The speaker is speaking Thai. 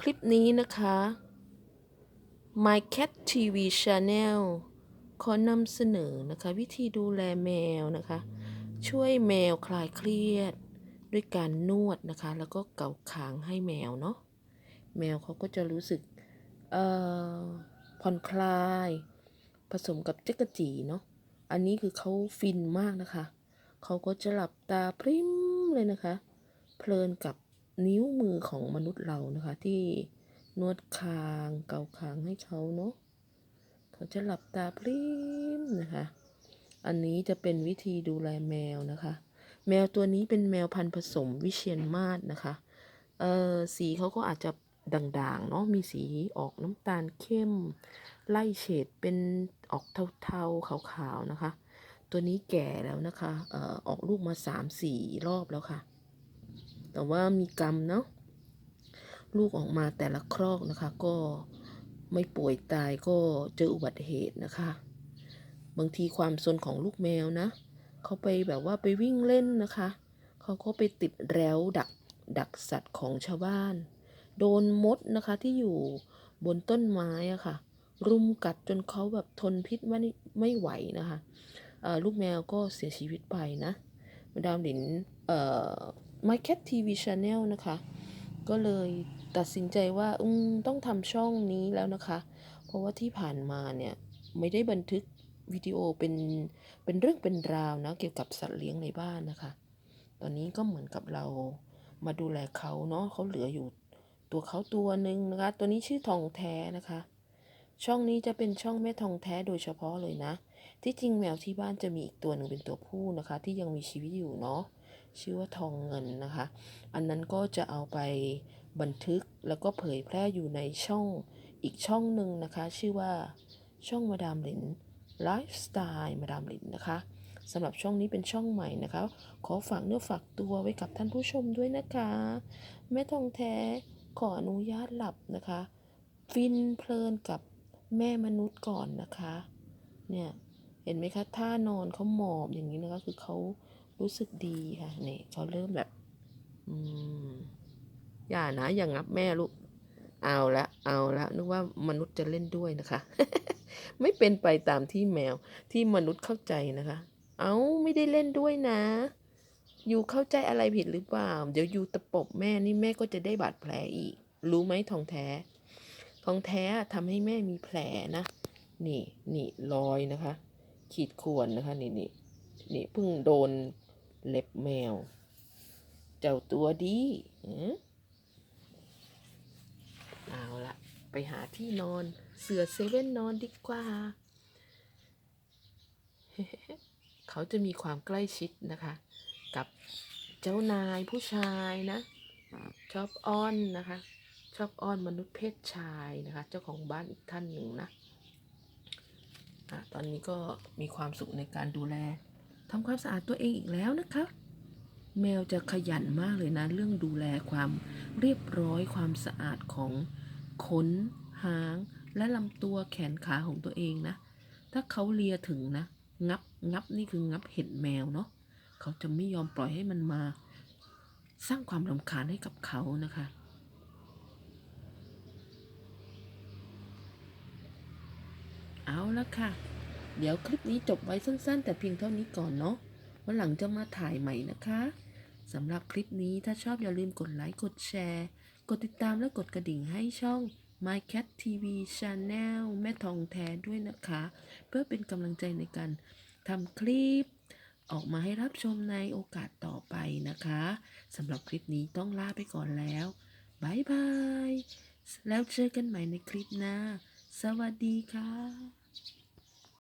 คลิปนี้นะคะ My Cat TV Channel ขอนำเสนอนะคะ วิธีดูแลแมวนะคะ ช่วยแมวคลายเครียด ด้วยการนวดนะคะ แล้วก็เกาคางให้แมวเนาะแมวเขาก็จะรู้สึกผ่อนคลาย ผสมกับจักจีเนาะอันนี้คือเขาฟินมากนะคะ เขาก็จะหลับตาพริ้มเลยนะคะ เพลินกับ นิ้วมือของมนุษย์เรานะคะ ที่นวดคางเกาคางให้เขาเนาะเขาจะหลับตาพริ้มนะคะ อันนี้จะเป็นวิธีดูแลแมวนะคะ แมวตัวนี้เป็นแมวพันธุ์ผสมวิเชียนมาศนะคะเอ่อสีเขาก็อาจจะด่างๆเนาะมีสีออกน้ำตาลเข้ม ไล่เฉดเป็นออกเทาๆขาวๆนะคะ ตัวนี้แก่แล้วนะคะเอ่อออกลูกมาสามสี่รอบแล้วค่ะ แต่ว่ามีกรรมเนาะลูกออกมาแต่ละครอกนะคะ ก็ไม่ป่วยตายก็เจออุบัติเหตุนะคะ บางทีความซนของลูกแมวนะเขาไปแบบว่าไปวิ่งเล่นนะคะเขาก็ไปติดแร้วดักดักสัตว์ของชาวบ้าน โดนมดนะคะที่อยู่บนต้นไม้อะค่ะ รุมกัดจนเขาแบบทนพิษไม่ไม่ไหวนะคะลูกแมวก็เสียชีวิตไปนะมาดามหลินเอ่อ My Cat TV Channel นะคะ ก็เลยตัดสินใจว่าอืมต้องทำช่องนี้แล้วนะคะ เพราะว่าที่ผ่านมาเนี่ย ไม่ได้บันทึกวิดีโอเป็นเป็นเรื่องเป็นราวนะเกี่ยวกับสัตว์เลี้ยงในบ้านนะคะ ตอนนี้ก็เหมือนกับเรามาดูแลเขาเนาะเขาเหลืออยู่ตัวเขาตัวหนึ่งนะคะ ตัวนี้ชื่อทองแท้นะคะ ช่องนี้จะเป็นช่องแม่ทองแท้โดยเฉพาะเลยนะ ที่จริงแมวที่บ้านจะมีอีกตัวหนึ่งเป็นตัวผู้นะคะ ที่ยังมีชีวิตอยู่เนาะชื่อว่าทองเงินนะคะ อันนั้นก็จะเอาไปบันทึกแล้วก็เผยแพร่อยู่ในช่องอีกช่องหนึ่งนะคะ ชื่อว่าช่องมาดามหลินไลฟ์สไตล์มาดามหลินนะคะสำหรับช่องนี้เป็นช่องใหม่นะคะ ขอฝากเนื้อฝากตัวไว้กับท่านผู้ชมด้วยนะคะ แม่ทองแท้ขออนุญาตหลับนะคะ ฟินเพลินกับแม่มนุษย์ก่อนนะคะ เนี่ย เห็นไหมคะท่านอนเขาหมอบอย่างนี้นะคะคือเขารู้สึกดีค่ะนี่เขาเริ่มแบบ อืมอย่านะอย่างับแม่ลูกเอาละเอาละนึกว่ามนุษย์จะเล่นด้วยนะคะ ไม่เป็นไปตามที่แมวที่มนุษย์เข้าใจนะคะ เอาไม่ได้เล่นด้วยนะอยู่เข้าใจอะไรผิดหรือเปล่า เดี๋ยวอยู่ตะปบแม่นี่แม่ก็จะได้บาดแผลอีก รู้ไหมทองแท้ ทองแท้ทำให้แม่มีแผลนะ นี่นี่รอยนะคะ ขีดข่วนนะคะนี่นี่นี่เพิ่งโดนเล็บแมว เจ้าตัวดีอืมเอาละไปหาที่นอนเสือเซเว่นนอนดีกว่า เขาจะมีความใกล้ชิดนะคะ กับเจ้านายผู้ชายนะ ชอบอ้อนนะคะ ชอบอ้อนมนุษย์เพศชายนะคะ เจ้าของบ้านอีกท่านหนึ่งนะ ตอนนี้ก็มีความสุขในการดูแลทำความสะอาดตัวเองอีกแล้วนะคะ แมวจะขยันมากเลยนะ เรื่องดูแลความเรียบร้อยความสะอาดของขน หาง และลำตัวแขนขาของตัวเองนะ ถ้าเขาเลียถึงนะ งับงับนี่คืองับเห็นแมวเนาะเขาจะไม่ยอมปล่อยให้มันมา สร้างความรำคาญให้กับเขานะคะ เอาละค่ะ เดี๋ยวคลิปนี้จบไว้สั้น ๆ แต่เพียงเท่านี้ก่อนเนาะ วันหลังจะมาถ่ายใหม่นะคะสำหรับคลิปนี้ถ้าชอบอย่าลืมกดไลค์ กดแชร์ กดติดตามและกดกระดิ่งให้ช่อง My Cat TV Channel แม่ทองแท้ด้วยนะคะ เพื่อเป็นกำลังใจในการทำคลิป ออกมาให้รับชมในโอกาสต่อไปนะคะสำหรับคลิปนี้ต้องลาไปก่อนแล้วบายบาย แล้วเจอกันใหม่ในคลิปหน้า สวัสดีค่ะ